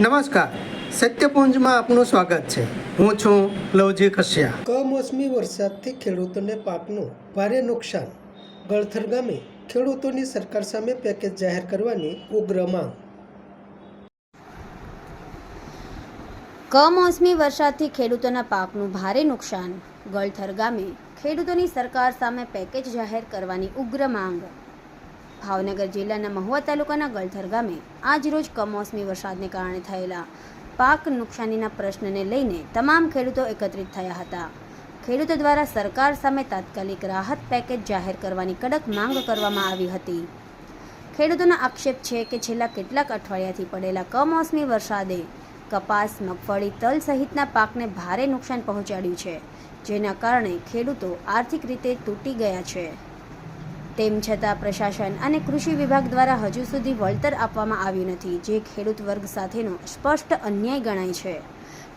નમસ્કાર. સત્યપુંજમાં આપનું સ્વાગત છે. હું છું લવજી કશ્યા. કમોસમી વરસાદથી ખેડૂતોને પાકનું ભારે નુકસાન. ગળથર ગામે ખેડૂતોની સરકાર સામે પેકેજ જાહેર કરવાની ઉગ્ર માંગ. કમોસમી વરસાદથી ખેડૂતોના પાકનું ભારે નુકસાન. ગળથર ગામે ખેડૂતોની સરકાર સામે પેકેજ જાહેર કરવાની ઉગ્ર માંગ. ભાવનગર જિલ્લાના મહુવા તાલુકાના ગળથર ગામે આજરોજ કમોસમી વરસાદને કારણે થયેલા પાક નુકસાનીના પ્રશ્નને લઈને તમામ ખેડૂતો એકત્રિત થયા હતા. ખેડૂતો દ્વારા સરકાર સામે તાત્કાલિક રાહત પેકેજ જાહેર કરવાની કડક માંગ કરવામાં આવી હતી. ખેડૂતોનો આક્ષેપ છે કે છેલ્લા કેટલાક અઠવાડિયાથી પડેલા કમોસમી વરસાદે કપાસ, મગફળી, તલ સહિતના પાકને ભારે નુકસાન પહોંચાડ્યું છે, જેના કારણે ખેડૂતો આર્થિક રીતે તૂટી ગયા છે. તેમ છતાં પ્રશાસન અને કૃષિ વિભાગ દ્વારા હજુ સુધી વળતર આપવામાં આવ્યું નથી, જે ખેડૂત વર્ગ સાથેનો સ્પષ્ટ અન્યાય ગણાય છે.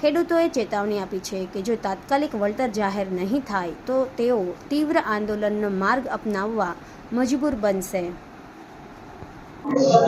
ખેડૂતોએ ચેતવણી આપી છે કે જો તાત્કાલિક વળતર જાહેર નહીં થાય, તો તેઓ તીવ્ર આંદોલનનો માર્ગ અપનાવવા મજબૂર બનશે.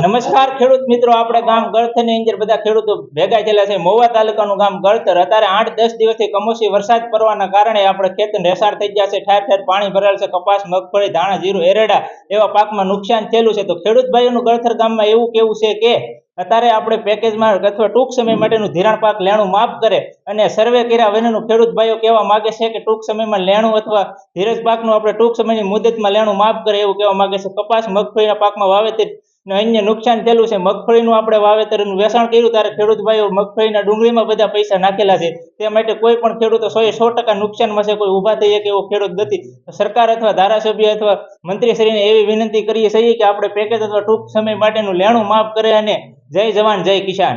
નમસ્કાર ખેડૂત મિત્રો, આપણે ગામ ગળથરની અંદર બધા ખેડૂતો ભેગા થયેલા છે. મોવા તાલુકાનું ગામ ગળતર અત્યારે આઠ દસ દિવસથી કમોસમી વરસાદ પડવાના કારણે આપણે ખેત નેસાર થઈ ગયા છે. ઠેર ઠેર પાણી ભરાયેલ છે. કપાસ, મગફળી, ધાણા, જીરું, એરડા એવા પાકમાં નુકસાન થયેલું છે. તો ખેડૂત ભાઈઓનું ગળથર ગામમાં એવું કેવું છે કે અત્યારે આપણે પેકેજમાં અથવા ટૂંક સમય માટેનું ધિરાણ પાક લેણું માફ કરે અને સર્વે કર્યા વિનાનું ખેડૂત ભાઈઓ કહેવા માગે છે કે ટૂંક સમયમાં લેણું અથવા ધીરજ પાકનું આપણે ટૂંક સમયની મુદતમાં લેણું માફ કરે એવું કહેવા માંગે છે. કપાસ, મગફળીના પાકમાં વાવેતર ને અન્ય નુકસાન થયેલું છે. મગફળીનું આપણે વાવેતરનું વેચાણ કર્યું ત્યારે ખેડૂત ભાઈઓ મગફળીના ડુંગળીમાં બધા પૈસા નાખેલા છે. તે માટે કોઈ પણ ખેડૂતો સો સો ટકા નુકસાનમાં છે. કોઈ ઊભા થઈ શકે એવો ખેડૂત નથી. સરકાર અથવા ધારાસભ્ય અથવા મંત્રીશ્રીને એવી વિનંતી કરીએ છીએ કે આપણે પેકેજ અથવા ટૂંક સમય માટેનું લેણું માફ કરે અને જય જવાન, જય કિસાન.